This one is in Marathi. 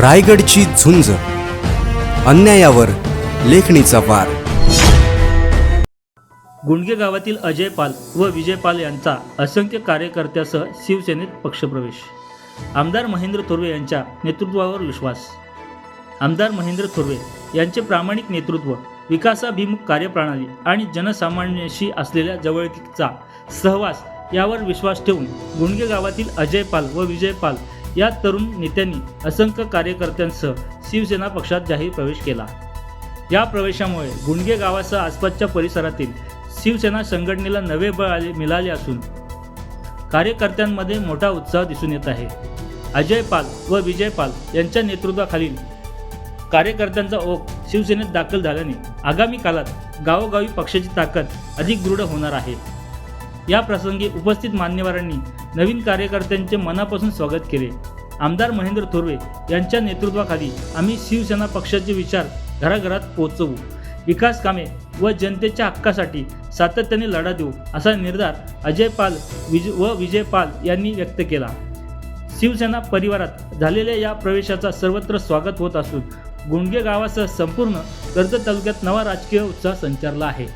रायगडची झुंज. अन्यायावर लेखणीचा वार. गुंडगे गावातील अजय पाल व विजय पाल यांचा असंख्य कार्यकर्त्यासह शिवसेनेत पक्षप्रवेश. आमदार महेंद्र थोरवे यांच्या नेतृत्वावर विश्वास. आमदार महेंद्र थोरवे यांचे प्रामाणिक नेतृत्व विकासाभिमुख कार्यप्रणाली आणि जनसामान्यांशी असलेल्या जवळकीचा सहवास यावर विश्वास ठेवून गुंडगे गावातील अजय पाल व विजय पाल या तरुण नेत्यांनी असंख्य कार्यकर्त्यांसह शिवसेना पक्षात जाहीर प्रवेश केला. या प्रवेशामुळे गुंडगे गावासह आसपासच्या परिसरातील शिवसेना संघटनेला नवे बळ आले मिळाले असून कार्यकर्त्यांमध्ये मोठा उत्साह दिसून येत आहे. अजय पाल व विजय पाल यांच्या नेतृत्वाखालील कार्यकर्त्यांचा ओघ शिवसेनेत दाखल झाल्याने आगामी काळात गावोगावी पक्षाची ताकद अधिक दृढ होणार आहे. या प्रसंगी उपस्थित मान्यवरांनी नवीन कार्यकर्त्यांचे मनापासून स्वागत केले. आमदार महेंद्र थोरवे यांच्या नेतृत्वाखाली आम्ही शिवसेना पक्षाचे विचार घराघरात पोहोचवू. विकास कामे व जनतेच्या हक्कासाठी सातत्याने लढा देऊ असा निर्धार अजय पाल विज व विजय पाल यांनी व्यक्त केला. शिवसेना परिवारात झालेल्या या प्रवेशाचा सर्वत्र स्वागत होत असून गुंडगे गावासह संपूर्ण कर्जत तालुक्यात नवा राजकीय उत्साह संचारला आहे.